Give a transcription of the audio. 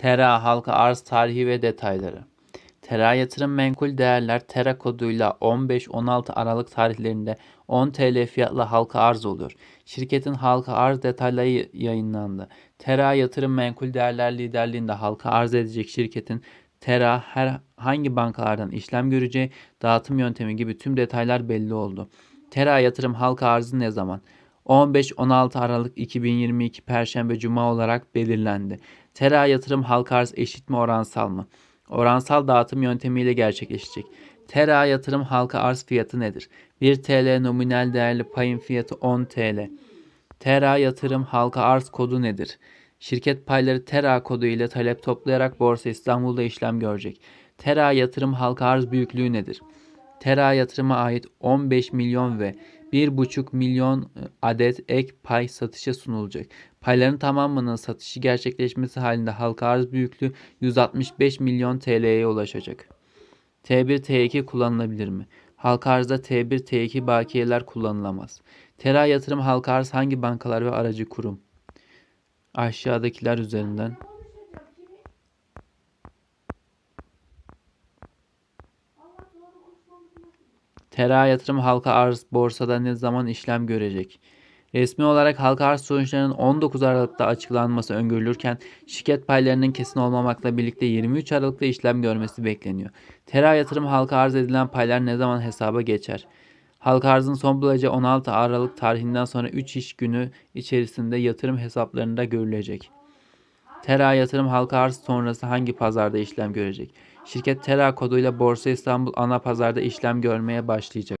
TERA halka arz tarihi ve detayları. TERA yatırım menkul değerler TERA koduyla 15-16 Aralık tarihlerinde 10 TL fiyatla halka arz oluyor. Şirketin halka arz detayları yayınlandı. TERA yatırım menkul değerler liderliğinde halka arz edecek şirketin TERA her hangi bankalardan işlem göreceği, dağıtım yöntemi gibi tüm detaylar belli oldu. TERA yatırım halka arzı ne zaman? 15-16 Aralık 2022 Perşembe Cuma olarak belirlendi. TERA yatırım halka arz eşit mi oransal mı? Oransal dağıtım yöntemiyle gerçekleşecek. TERA yatırım halka arz fiyatı nedir? 1 TL nominal değerli payın fiyatı 10 TL. TERA yatırım halka arz kodu nedir? Şirket payları TERA kodu ile talep toplayarak Borsa İstanbul'da işlem görecek. TERA yatırım halka arz büyüklüğü nedir? TERA yatırıma ait 15 milyon ve 1,5 milyon e, adet ek pay satışa sunulacak. Payların tamamının satışı gerçekleşmesi halinde halka arz büyüklüğü 165 milyon TL'ye ulaşacak. T1 T2 kullanılabilir mi? Halka arzda T1 T2 bakiyeler kullanılamaz. TERA yatırım halka arz hangi bankalar ve aracı kurum? Aşağıdakiler üzerinden TERA yatırım halka arz borsada ne zaman işlem görecek? Resmi olarak halka arz sonuçlarının 19 Aralık'ta açıklanması öngörülürken şirket paylarının kesin olmamakla birlikte 23 Aralık'ta işlem görmesi bekleniyor. TERA yatırım halka arz edilen paylar ne zaman hesaba geçer? Halka arzın son bulacağı 16 Aralık tarihinden sonra 3 iş günü içerisinde yatırım hesaplarında görülecek. TERA yatırım halka arz sonrası hangi pazarda işlem görecek? Şirket TERA koduyla Borsa İstanbul ana pazarda işlem görmeye başlayacak.